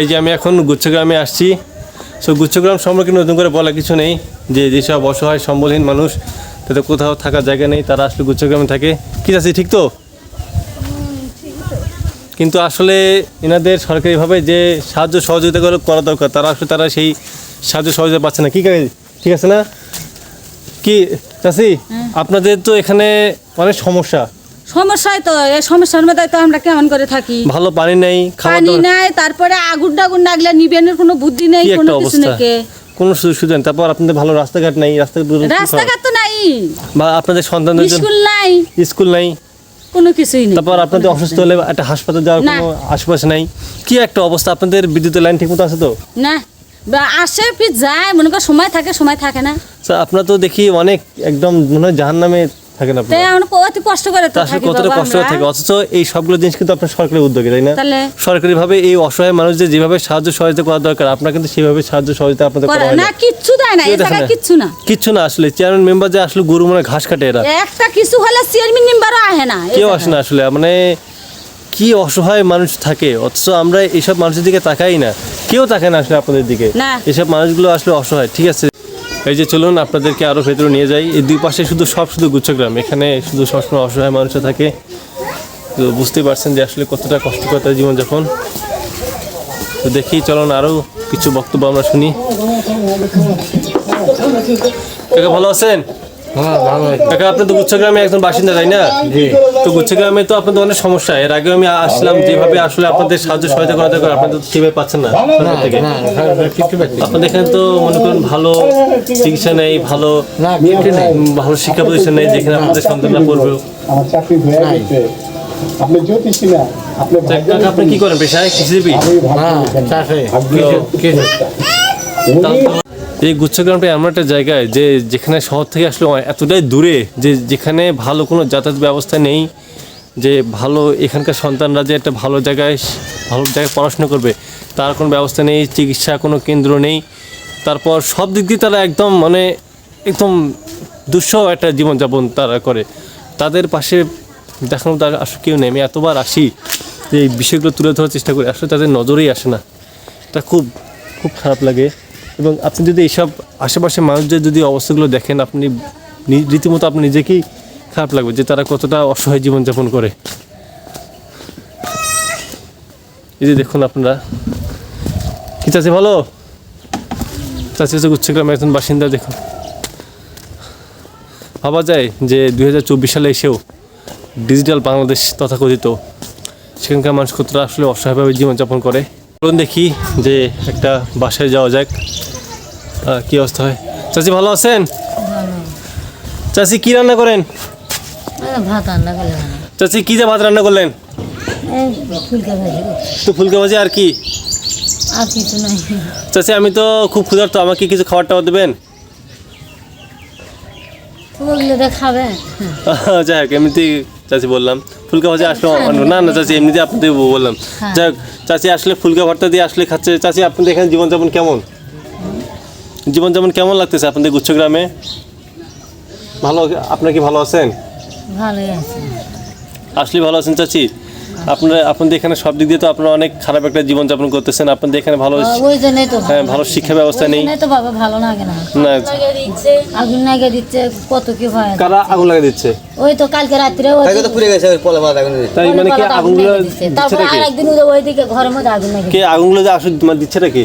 এই যে আমি এখন গুচ্ছগ্রামে আসছি। সো গুচ্ছগ্রাম সম্পর্কে নতুন করে বলা কিছু নেই। যে যেসব অসহায় সম্বলহীন মানুষ তাদের কোথাও থাকার জায়গা নেই তারা আসলে গুচ্ছগ্রামে থাকে। কি আছে ঠিক তো? কিন্তু আসলে এনাদের সরকারিভাবে যে সাহায্য সহযোগিতা করে করা দরকার তারা আসলে তারা সেই সাহায্য সহযোগিতা পাচ্ছে না। কী কাজ? ঠিক আছে না? কি চাষি আপনাদের তো এখানে অনেক সমস্যা। সমস্যাই তো এই সমস্যার মধ্যে তো আমরা কেমন করে থাকি? ভালো পানি নেই পানি নাই তারপরে আগুন টাগুন লাগলে নিবেনের কোনো বুদ্ধি নেই কোনো কিছু নেই কোনো সুযোগ সুবিধা নেই তারপর আপনাদের ভালো রাস্তাঘাট নেই রাস্তাঘাট রাস্তাঘাট তো নাই। বা আপনাদের সন্তানদের স্কুল নাই। স্কুল নাই। কোনো কিছুই নেই। তারপর আপনাদের অসুস্থ হলে একটা হাসপাতাল যাওয়ার কোনো আশেপাশে নাই। কি একটা অবস্থা? আপনাদের বিদ্যুতের লাইন ঠিকমতো আছে তো? না। আসে ফির যায় মনে কর সময় থাকে সময় থাকে না। স্যার আপনার তো দেখি অনেক একদম মনে হয় জাহান নামে থাকেন আপনি অতি কষ্ট করে তো আসলে থাকি কতটা কষ্ট আমরা। থাকে? অথচ এই সবগুলো জিনিস কিন্তু আপনার সরকারি উদ্যোগে তাই না? তাহলে সরকারিভাবে এই অসহায় মানুষদের যেভাবে সাহায্য সহযোগিতা করা দরকার আপনার কিন্তু সেভাবে সাহায্য সহযোগিতা আপনাদের করা না। কিচ্ছু দেয় না দেখে কিচ্ছু না। কিচ্ছু না আসলে। চেয়ারম্যান মেম্বার যে আসলে গরু মানে ঘাস কাটে এরা। একটা কিছু হলে চেয়ারম্যান মেম্বারও আহে না কেউ আসে না আসলে। মানে কি অসহায় মানুষ থাকে অথচ আমরা এইসব মানুষের দিকে তাকাই না। কেউ তাকায় না আসলে আপনাদের দিকে। এসব মানুষগুলো আসলে অসহায় ঠিক আছে? এই যে চলুন আপনাদেরকে আরও ভেতরে নিয়ে যাই। এই দুই পাশে শুধু সব শুধু গুচ্ছগ্রাম। এখানে শুধু সবসময় অসহায় মানুষরা থাকে। তো বুঝতেই পারছেন যে আসলে কতটা কষ্টকর তার জীবনযাপন। তো দেখি চলুন আরও কিছু বক্তব্য আমরা শুনি। কাকা ভালো আছেন? হ্যাঁ কাকা আপনি তো গুচ্ছগ্রামে একজন বাসিন্দা তাই না? তো গুচ্ছগ্রামে তো আপনাদের অনেক সমস্যা। এর আগে আমি আসলাম যেভাবে আসলে আপনাদের সাহায্য সহায়তা করা দরকার আপনাদের তো সেভাবে পাচ্ছেন না। সরকার থেকে। আপনাদের এখানে তো মনে করেন ভালো চিকিৎসা নেই ভালো ভালো শিক্ষা প্রতিষ্ঠান নেই যেখানে আপনাদের সন্তানরা পড়বে। আমার চাকরি হয়ে গেছে। আপনি জ্যোতিষী না আপনি আপনি কি করেন পেশায় কৃষিজীবী? হ্যাঁ চাষে। এই গুচ্ছগ্রামটা এমন একটা জায়গায় যে যেখানে শহর থেকে আসলে এতটাই দূরে যে যেখানে ভালো কোনো যাতায়াত ব্যবস্থা নেই, যে ভালো এখানকার সন্তানরা যে একটা ভালো জায়গায় ভালো জায়গায় পড়াশোনা করবে, তার কোনো ব্যবস্থা নেই, চিকিৎসা কোনো কেন্দ্র নেই। তারপর সব দিক দিয়ে তারা একদম মানে একদম দুঃসহ একটা জীবনযাপন তারা করে। তাদের পাশে দেখানো তার আসলে কেউ নেই। আমি এতবার আসি যে এই বিষয়গুলো তুলে ধরার চেষ্টা করি। আসলে তাদের নজরেই আসে না। এটা খুব খুব খারাপ লাগে। এবং আপনি যদি এইসব আশেপাশে মানুষদের যদি অবস্থাগুলো দেখেন, আপনি রীতিমতো আপনি নিজেকেই খারাপ লাগবে যে তারা কতটা অসহায় জীবনযাপন করে। এই যে দেখুন আপনারা। কি চাচি, ভালো? চাচি হচ্ছে গুচ্ছগ্রামের একজন বাসিন্দা, দেখুন। ভাবা যায় যে দু হাজার চব্বিশ সালে এসেও ডিজিটাল বাংলাদেশ তথাকথিত সেখানকার মানুষ কতটা আসলে অসহায়ভাবে জীবনযাপন করে। চলুন দেখি যে একটা বাসায় যাওয়া যাক। কি অবস্থা হয়? চাচি ভালো আছেন? চাচি কি রান্না করেন? ভাত রান্না করলে মানে চাচি কি যে ভাত রান্না করলেন? তো ফুলকা ভাজি আর কি? আর কিছু নাই। চাচি আমি তো খুব ক্ষুধার্ত আমাকে কিছু খাবার টাবার দেবেন? খাবে যাই হোক এমনিতেই চাচি বললাম ফুলকা ভাজা আসলে না না চাচি এমনিতে আপনাদের বললাম। হ্যাঁ। যাই হোক চাচি আসলে ফুলকা ভর্তা দিয়ে আসলে খাচ্ছে। চাচি আপনাদের এখানে জীবনযাপন কেমন? জীবনযাপন কেমন লাগতেছে আপনাদের গুচ্ছগ্রামে? ভালো আপনার কি ভালো আছেন? ভালো আছেন আসলে ভালো আছেন চাচি? আপনারা আপনাদের এখানে সব দিক দিয়ে তো আপনারা অনেক খারাপ একটা জীবনযাপন করতেছেন আপনাদের এখানে ভালো ওই জন্যই তো হ্যাঁ ভালো শিক্ষা ব্যবস্থা নেই। তো বাবা ভালো লাগে না না। আগুন লাগে দিচ্ছে কত কি হয়? কারা আগুন লাগিয়ে দিচ্ছে? ওই তো কালকে রাত্রে ওই তো পুড়ে গেছে ওই পলা মাথা আগুন তাই মানে কি আগুন আগুনগুলো দিচ্ছে। দিচ্ছে আরেকদিন ওই ওইদিকে ঘরের মধ্যে আগুন লাগে কে আগুনগুলো যে আসলে মানে দিচ্ছে নাকি?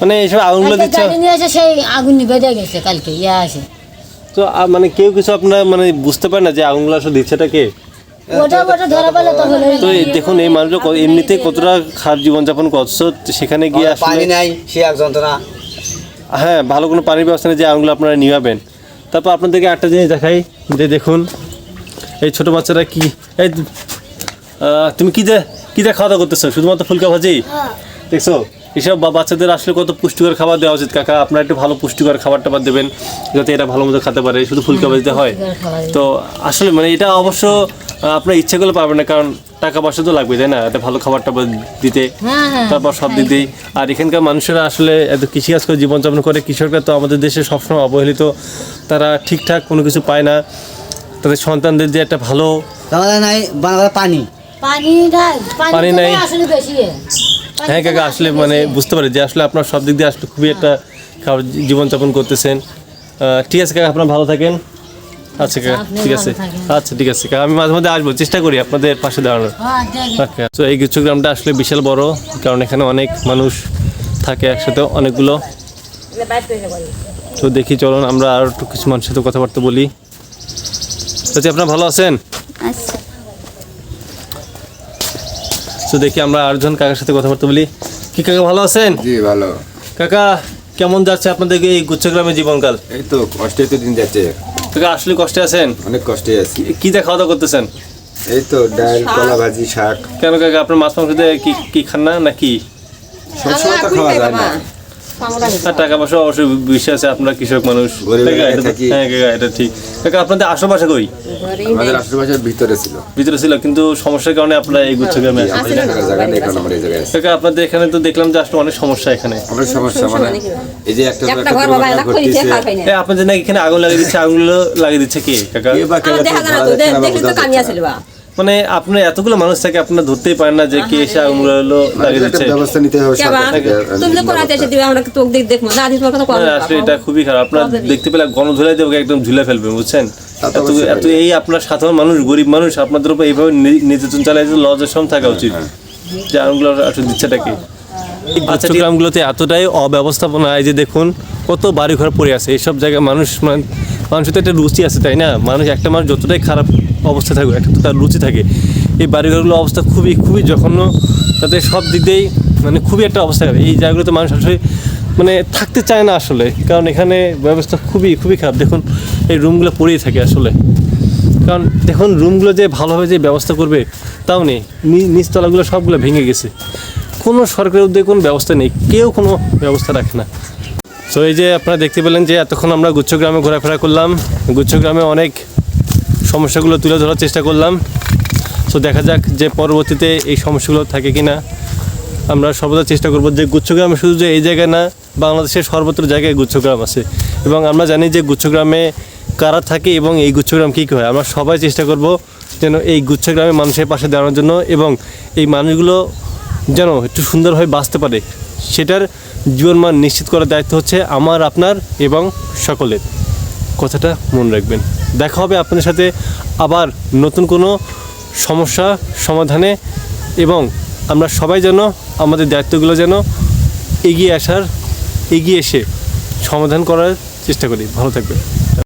মানে এইসব আগুনগুলো দিচ্ছে নিয়ে এসে সেই আগুন নিভে দিয়ে গেছে কালকে ইয়া আসে তো মানে কেউ কিছু আপনার মানে বুঝতে পারে না যে আগুনগুলো আসলে দিচ্ছেটা কে? ওটা ওটা ধরা পেলে তো এই দেখুন এই মানুষগুলো ক- এমনিতেই কতটা খারাপ জীবনযাপন করছে সেখানে গিয়ে আসলে নাই সে এক যন্ত্রণা। হ্যাঁ ভালো কোনো পানির ব্যবস্থা নেই যে আঙুল আপনারা নিভাবেন। তারপর আপনাদেরকে একটা জিনিস দেখাই যে দেখুন এই ছোট বাচ্চারা কি এই তুমি কি যে কি যে খাওয়া দাওয়া করতেছো? শুধুমাত্র ফুলকা ভাজি? দেখছ? এসব বা- বাচ্চাদের আসলে কত পুষ্টিকর খাবার দেওয়া উচিত? কাকা আপনারা একটু ভালো পুষ্টিকর খাবার টাবার দেবেন যাতে এটা ভালো মতো খেতে পারে শুধু ফুলকা ভাজিতে হয়। তো আসলে মানে এটা অবশ্য আপনার ইচ্ছে করলে পারবেন না কারণ টাকা পয়সা তো লাগবে তাই না? এটা ভালো খাবার টাবার দিতে হ্যাঁ হ্যাঁ তারপর সব দিক দিয়েই। আর এখানকার মানুষেরা আসলে এত কৃষিকাজ করে জীবনযাপন করে কৃষকরা তো আমাদের দেশে সবসময় অবহেলিত তারা ঠিকঠাক কোনো কিছু পায় না। তাদের সন্তানদের যে একটা ভালো নাই বাংলা পানি। পানি নাই পানি নাই। আসলে বেশি। হ্যাঁ কাকা আসলে মানে বুঝতে পারি যে আসলে আপনার সব দিক দিয়ে আসলে খুবই একটা খাবার জীবনযাপন করতেছেন। আহ, ঠিক আছে কাকা আপনার ভালো থাকেন। আচ্ছা কাকা ঠিক আছে। আচ্ছা ঠিক আছে কাকা আমি মাঝে মধ্যে আসব চেষ্টা করি আপনাদের পাশে দাঁড়ানোর। হ্যাঁ তো এই গুচ্ছ গ্রামটা আসলে বিশাল বড় কারণ এখানে অনেক মানুষ থাকে একসাথে অনেকগুলো। তো দেখি চলুন আমরা আর একটু কিছু মানুষের সাথে কথাবার্তা বলি। আচ্ছা আপনার ভালো আছেন? আচ্ছা তো দেখি আমরা আরেকজন কাকার সাথে কথাবার্তা বলি। কি কাকা ভালো আছেন? জি ভালো। কাকা কেমন যাচ্ছে আপনাদের এই গুচ্ছ গ্রামের জীবনকাল? এই তো কষ্টে তো দিন যাচ্ছে। কাকা আসলে কষ্টে আছেন? অনেক কষ্টে আছি। কি দিয়ে খাওয়া দাওয়া করতেছেন? এই তো ডাল কলা ভাজি শাক। কেন কাকা আপনার মাছ মাংস দিয়ে কি কি খান না নাকি? সবসময় তো খাওয়া যায় না। টাকা পয়সা অবশ্যই বিশ্বাস আছে আপনারা কৃষক মানুষ। এলাকায় এটা হ্যাঁ এটা ঠিক। কাকা আপনাদের আশেপাশে কই? আমাদের আশেপাশের ভিতরে ছিল। ভিতরে ছিল কিন্তু সমস্যার কারণে আপনারা এই গুচ্ছ গ্রামে কাকা আপনাদের এখানে তো দেখলাম যে আসলে অনেক সমস্যা এখানে। আমরা সমস্যা মানে এই যে একটা আপনাদের নাকি এখানে আগুন লাগিয়ে দিচ্ছে আগুনগুলো লাগিয়ে দিচ্ছে কে কাকা? তো তো কামি মানে আপনার এতগুলো মানুষ থাকে আপনারা ধরতেই পারেন না যে কে এসে আগুনগুলো লাগিয়ে একটা দিচ্ছে। ব্যবস্থা নিতে হবে সরকার থেকে। তুমি তো কোনাতে এসে দিবে আমরা তোক দেখ দেখব। না দিস কথা মানে আসলে এটা খুবই খারাপ। আপনার দেখতে পেলে গণধুলাই দেবো একদম ঝুলে ফেলবে বুঝছেন? এত এত এই আপনার সাধারণ মানুষ গরিব মানুষ আপনাদের উপর এইভাবে নির্যাতন চালায় লজ্জার সম থাকা উচিত। যে আগুনগুলো আসলে দিচ্ছেটা কি? আচ্ছা গ্রামগুলোতে এতটাই অব্যবস্থাপনা এই যে দেখুন কত বাড়ি ঘর পড়ে আছে। এইসব জায়গায় মানুষ মান- মানুষের তো একটা রুচি আছে তাই না? মানুষ একটা মানুষ যতটাই খারাপ অবস্থা থাকুক একটা তো তার রুচি থাকে। এই বাড়িঘরগুলোর অবস্থা খুবই খুবই জঘন্য। তাদের সব দিক দিয়েই মানে খুবই একটা অবস্থা এই জায়গাগুলোতে মানুষ আসলে মানে থাকতে চায় না আসলে। কারণ এখানে ব্যবস্থা খুবই খুবই খারাপ। দেখুন, এই রুমগুলো পড়েই থাকে আসলে। কারণ দেখুন, রুমগুলো যে ভালোভাবে যে ব্যবস্থা করবে, তাও নেই। নিচতলাগুলো সবগুলো ভেঙে গেছে। কোনো সরকারের উদ্যোগে কোনো ব্যবস্থা নেই। কেউ কোনো ব্যবস্থা রাখে না। তো এই যে আপনারা দেখতে পেলেন যে এতক্ষণ আমরা গুচ্ছগ্রামে ঘোরাফেরা করলাম। গুচ্ছগ্রামে অনেক সমস্যাগুলো তুলে ধরার চেষ্টা করলাম। তো দেখা যাক যে পরবর্তীতে এই সমস্যাগুলো থাকে কি না আমরা সর্বদা চেষ্টা করব যে গুচ্ছগ্রামে শুধু যে এই জায়গায় না, বাংলাদেশের সর্বত্র জায়গায় গুচ্ছগ্রাম আছে। এবং আমরা জানি যে গুচ্ছগ্রামে কারা থাকে এবং এই গুচ্ছগ্রাম কী কী হয়। আমরা সবাই চেষ্টা করব যেন এই গুচ্ছগ্রামে মানুষের পাশে দাঁড়ানোর জন্য এবং এই মানুষগুলো যেন একটু সুন্দরভাবে বাঁচতে পারে। সেটার জীবনমান নিশ্চিত করার দায়িত্ব হচ্ছে আমার, আপনার এবং সকলের। কথাটা মনে রাখবেন। দেখা হবে আপনাদের সাথে আবার নতুন কোনো সমস্যা, সমাধানে এবং আমরা সবাই যেন আমাদের দায়িত্বগুলো যেন এগিয়ে আসার, এগিয়ে এসে সমাধান করার চেষ্টা করি। ভালো থাকবেন।